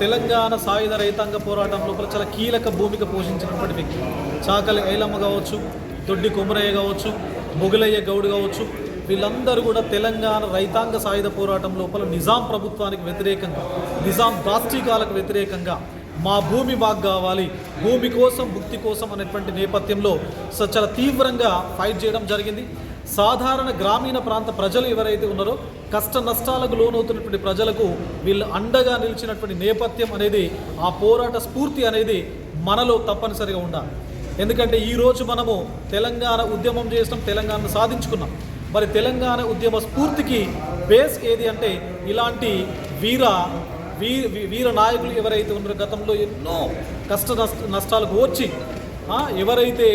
తెలంగాణ సాయుధ రైతాంగ పోరాటం లోపల చాలా కీలక భూమిక పోషించినటువంటి వ్యక్తి. చాకలి ఐలమ్మ కావచ్చు దొడ్డి కొమరయ్య కావచ్చు మొగులయ్య గౌడ్ కావచ్చు వీళ్ళందరూ కూడా తెలంగాణ రైతాంగ సాయుధ పోరాటం లోపల నిజాం ప్రభుత్వానికి వ్యతిరేకంగా నిజాం దాష్టికాలకు వ్యతిరేకంగా మా భూమి మాకు కావాలి భూమి కోసం భుక్తి కోసం అనేటువంటి నేపథ్యంలో చాలా తీవ్రంగా ఫైట్ చేయడం జరిగింది. సాధారణ గ్రామీణ ప్రాంత ప్రజలు ఎవరైతే ఉన్నారో కష్ట నష్టాలకు లోనవుతున్నటువంటి ప్రజలకు వీళ్ళు అండగా నిలిచినటువంటి నేపథ్యం అనేది ఆ పోరాట స్ఫూర్తి అనేది మనలో తప్పనిసరిగా ఉండాలి. ఎందుకంటే ఈరోజు మనము తెలంగాణ ఉద్యమం చేసినాం తెలంగాణను సాధించుకున్నాం. మరి తెలంగాణ ఉద్యమ స్ఫూర్తికి బేస్ ఏది అంటే ఇలాంటి వీర వీ వీ- వీర నాయకులు ఎవరైతే ఉన్నారో గతంలో ఎన్నో కష్ట నష్ట నష్టాలకు వచ్చి ఎవరైతే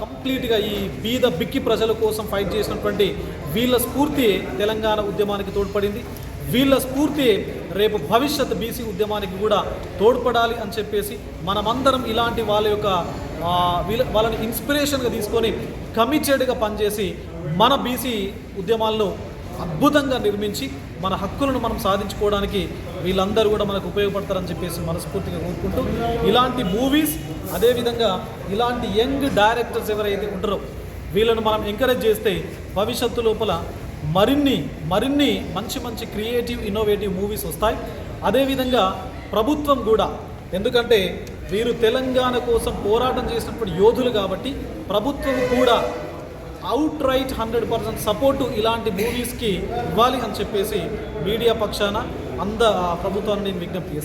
కంప్లీట్గా ఈ బీద బిక్కి ప్రజల కోసం ఫైట్ చేసినటువంటి వీళ్ళ స్ఫూర్తి తెలంగాణ ఉద్యమానికి తోడ్పడింది. వీళ్ళ స్ఫూర్తి రేపు భవిష్యత్ బీసీ ఉద్యమానికి కూడా తోడ్పడాలి అని చెప్పేసి మనమందరం ఇలాంటి వాళ్ళ యొక్క వీళ్ళ వాళ్ళని ఇన్స్పిరేషన్గా తీసుకొని కమిటెడ్గా పనిచేసి మన బీసీ ఉద్యమాల్లో అద్భుతంగా నిర్మించి మన హక్కులను మనం సాధించుకోవడానికి వీళ్ళందరూ కూడా మనకు ఉపయోగపడతారని చెప్పేసి మనస్ఫూర్తిగా కోరుకుంటూ ఇలాంటి మూవీస్ అదేవిధంగా ఇలాంటి యంగ్ డైరెక్టర్స్ ఎవరైతే ఉంటారో వీళ్ళను మనం ఎంకరేజ్ చేస్తే భవిష్యత్తు లోపల మరిన్ని మరిన్ని మంచి మంచి క్రియేటివ్ ఇన్నోవేటివ్ మూవీస్ వస్తాయి. అదేవిధంగా ప్రభుత్వం కూడా ఎందుకంటే వీరు తెలంగాణ కోసం పోరాటం చేసినప్పుడు యోధులు కాబట్టి ప్రభుత్వం కూడా outright hundred percent support ఇలాంటి మూవీస్కి ఇవ్వాలి అని చెప్పేసి మీడియా పక్షాన అంద ప్రభుత్వాన్ని నేను విజ్ఞప్తి